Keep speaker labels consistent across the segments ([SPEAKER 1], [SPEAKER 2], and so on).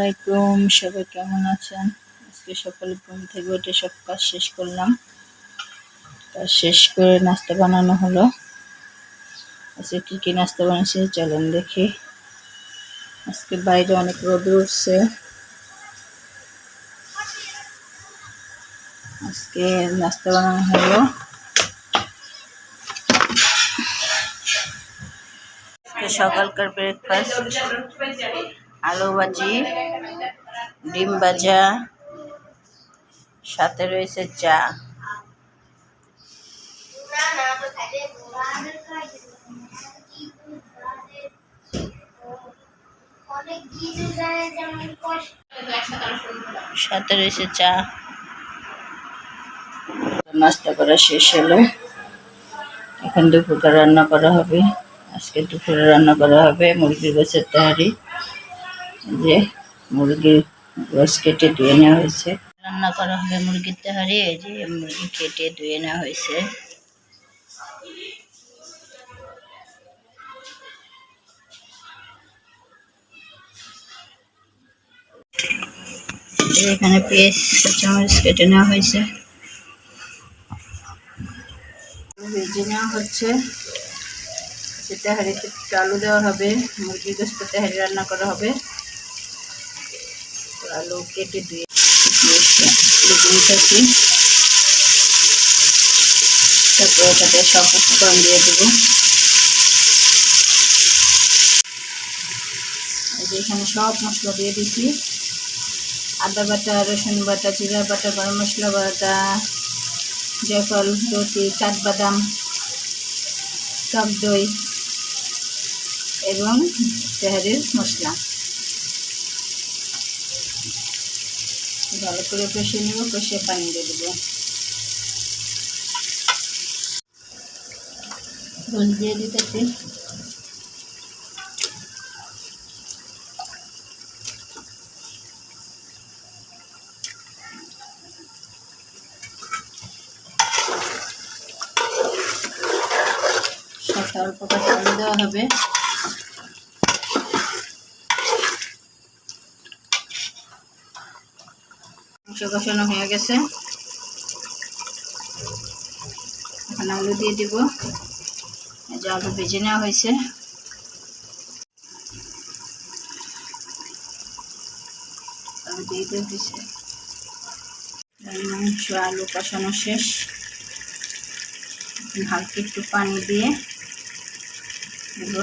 [SPEAKER 1] আলাইকুম, সবাই কেমন আছেন? আজকে সকালে ঘুম থেকে উঠে সব কাজ শেষ করলাম। কাজ শেষ করে নাস্তা বানানো হলো। আজকে কী কী নাস্তা বানাচ্ছি চলেন দেখি। আজকে বাইরে অনেক রোদ উঠছে। আজকে নাস্তা বানানো হলো। সকালকার ব্রেকফাস্ট আলু ভাজি, ডিম ভাজা, সাথে রয়েছে চা। সাথে রয়েছে চা। নাস্তা করা শেষ হলো। এখন দুপুরটা রান্না করা হবে। আজকে দুপুরে রান্না করা হবে মুরগির গোছের তাহারি যে মুরগির গোছ কেটে ধুয়ে নেওয়া হয়েছে। রান্না করা হবে মুরগির তাহারি এই যে মুরগি কেটে ধুয়ে নেওয়া হয়েছে। এখানে পেঁয়াজ কেটে নেওয়া হয়েছে। ভেজে নেওয়া হচ্ছে। তেহারিতে একটু আলু দেওয়া হবে, মুরগির গোস্ত তেহারি রান্না করা হবে। আলু কেটে দিয়ে উঠাচ্ছি তারপর ওটাতে সব উপকরণ দিয়ে দেবো। এখানে সব মশলা দিয়ে দিছি। আদা বাটা, রসুন বাটা, জিরা বাটা, গরম মশলা বাটা, জয়ফল রুটি কাঠবাদাম টক দই এবং তেহারির মশলা। ভালো করে কষিয়ে নেব কষিয়ে পানি দিয়ে দেবো। রোল দিয়ে দিতেছি। সাথে অল্প দেওয়া হবে। মাংস কষানো হয়ে গেছে। এখন আলু দিয়ে দিব। এই যে আলু ভেজে নেওয়া হয়েছে। আলু দিয়ে দেওয়া হয়েছে। মাংস, আলু কষানো শেষ। হালকা একটু পানি দিয়ে দেব।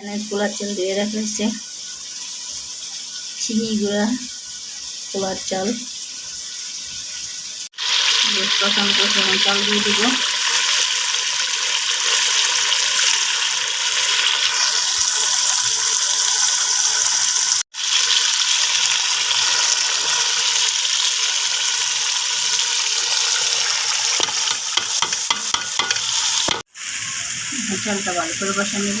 [SPEAKER 1] এখানে পোলার চাল দিয়ে রাখা হয়েছে। চিনি গুঁড়া পোলার চাল প্রথম প্রথম চাল দিয়ে দিব। চালটা ভালো করে বসা নেব।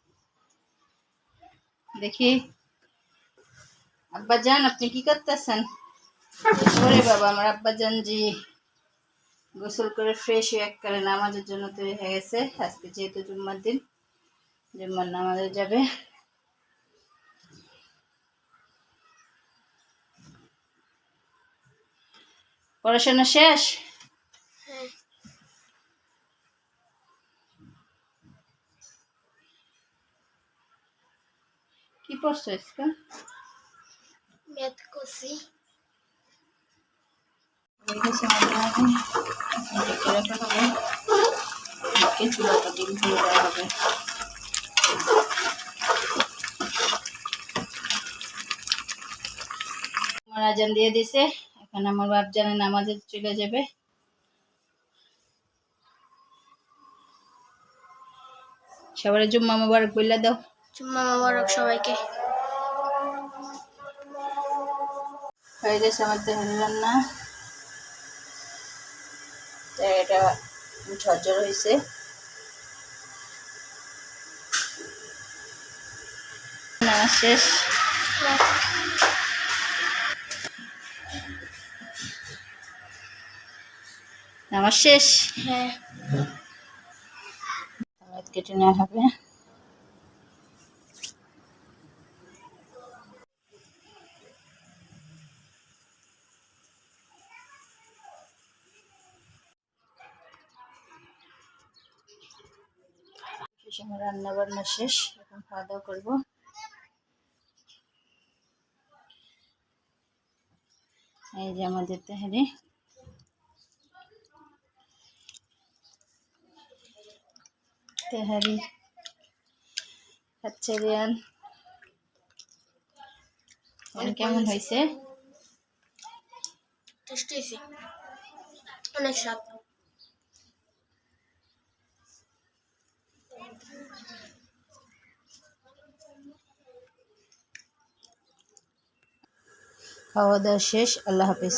[SPEAKER 1] দেখি আব্বাজান আপনি কি করতেছেন ওরে বাবা আমার আব্বাজান জি গোসল করে ফ্রেশ হয়ে এককালে নামাজের জন্য তৈরি হয়ে গেছে আজকে যেহেতু জুম্মার দিন জুম্মার নামাজে যাবে পড়াশোনা শেষ করছ আজকে?
[SPEAKER 2] ম্যাথ করছি।
[SPEAKER 1] দিয়ে আজান দিয়ে দিছে এখন আমার বাপ জানে নামাজে চলে যাবে। সবার জুম্মা মোবারক বললে দাও।
[SPEAKER 2] জুম্মা মোবারক সবাইকে।
[SPEAKER 1] হয়ে গেছে আমার তেহারি রান্না। তো এটা ঝরঝর হয়েছে। শেষ। নামাজ শেষ?
[SPEAKER 2] হ্যাঁ।
[SPEAKER 1] কেটে নেওয়া হবে। শেষ আমার রান্না বান্না শেষ এখন খাওয়া দাওয়া করব। এই যে আমাদের তেহারি। তেহারি খাচ্ছে রিয়ান। কেমন হয়েছে?
[SPEAKER 2] টেস্টি হয়েছে। অনেক স্বাদ।
[SPEAKER 1] খাওয়া দাওয়া শেষ আল্লাহ হাফিজ।